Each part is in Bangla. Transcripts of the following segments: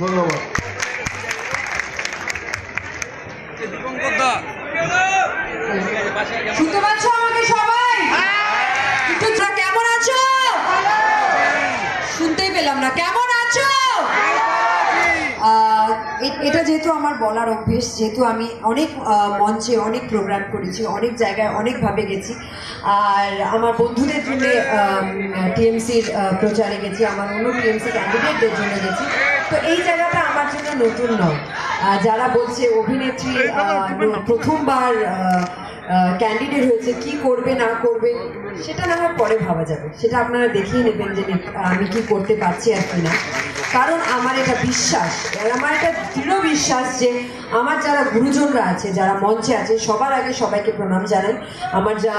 ধন্যবাদ। শুনতে পাচ্ছ আমাকে সবাই? কেমন আছো? শুনতেই পেলাম না। কেমন আছো? এটা যেহেতু আমার বলার অভ্যেস, যেহেতু আমি অনেক মঞ্চে অনেক প্রোগ্রাম করেছি, অনেক জায়গায় অনেকভাবে গেছি। আর আমার বন্ধুদের জন্য টিএমসির প্রচারে গেছি, আমার অন্য টিএমসি ক্যান্ডিডেটদের জন্য গেছি। তো এই জায়গাটা আমার জন্য নতুন নয়। আহ, যারা বলছে অভিনেত্রী আহ, ন- প্রথমবার ক্যান্ডিডেট হয়েছে কি করবে না করবে সেটা না হয় পরে ভাবা যাবে। সেটা আপনারা দেখিয়ে নেবেন যে আমি কি করতে পারছি আর কি না। কারণ আমার এটা বিশ্বাস আমার এটা দৃঢ় বিশ্বাস যে আমার যারা গুরুজনরা আছে, যারা মঞ্চে আছে, সবার আগে সবাইকে প্রণাম জানাই। আমার যা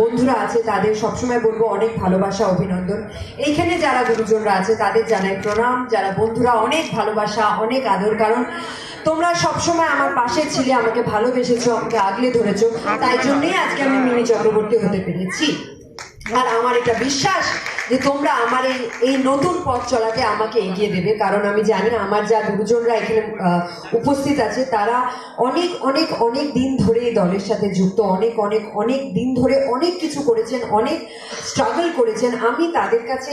বন্ধুরা আছে, তাদের সবসময় বলব অনেক ভালোবাসা, অভিনন্দন। এইখানে যারা গুরুজনরা আছে, তাদের জানাই প্রণাম। যারা বন্ধুরা, অনেক ভালোবাসা, অনেক আদর। কারণ তোমরা সবসময় আমার পাশে ছিলে, আমাকে ভালোবেসেছো, আমাকে আগলে ধরেছো। তাই জন্যই আজকে আমি মিনি চক্রবর্তী হতে পেরেছি। আর আমার এটা বিশ্বাস যে তোমরা আমার এই এই নতুন পথ চলাতে আমাকে এগিয়ে দেবে। কারণ আমি জানি আমার যা গুরুজনরা এখানে উপস্থিত আছে, তারা অনেক অনেক অনেক দিন ধরে এই দলের সাথে যুক্ত, অনেক অনেক অনেক দিন ধরে অনেক কিছু করেছেন, অনেক স্ট্রাগল করেছেন। আমি তাদের কাছে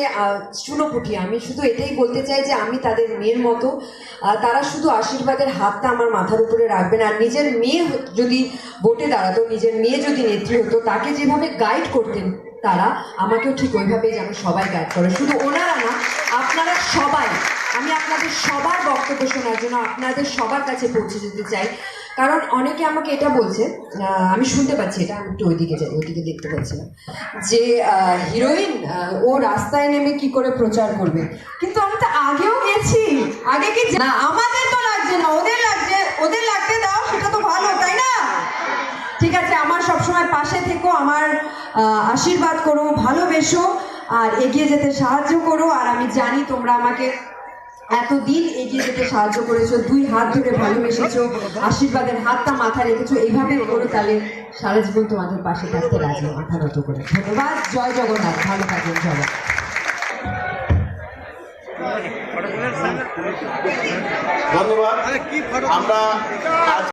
চুনোপুটি। আমি শুধু এটাই বলতে চাই যে আমি তাদের মেয়ের মতো তারা শুধু আশীর্বাদের হাতটা আমার মাথার উপরে রাখবেন। আর নিজের মেয়ে যদি ভোটে দাঁড়াতো, নিজের মেয়ে যদি নেত্রী হতো, তাকে যেভাবে গাইড করতেন তারা আমাকেও ঠিক ওইভাবে যেন সবাই গাইড করে। শুধু ওনারা না, আপনারা সবাই, আমি আপনাদের সবার বক্তব্য শোনার জন্য আপনাদের সবার কাছে পৌঁছে যেতে চাই। কারণ অনেকে আমাকে এটা বলছে আমি শুনতে পাচ্ছি এটা, আমি একটু ওইদিকে যাই, ওইদিকে দেখতে পাচ্ছি না যে হিরোইন ও রাস্তায় নেমে কি করে প্রচার করবে? কিন্তু আমি তো আগেও গেছি, আগে কি না, আমাদের তো লাগছে না, ওদের লাগছে, ওদের লাগতে দাও, সেটা তো ভালো, তাই না? ঠিক আছে, আমার সবসময় পাশে থেকো আমার আশীর্বাদ করো ভালোবেসো আর এগিয়ে যেতে সাহায্য করো। আর আমি জানি তোমরা আমাকে এতদিন এগিয়ে যেতে সাহায্য করেছ দুই হাত ধরে ভালোবেসেছো আশীর্বাদের হাতটা মাথায় রেখেছো এইভাবে করো তাহলে সারা জীবন তোমাদের পাশে থাকতে রাজি মাথা নত করে। ধন্যবাদ জয় জগন্নাথ ভালো থাকবেন সবাই। ধন্যবাদ। আমরা আজ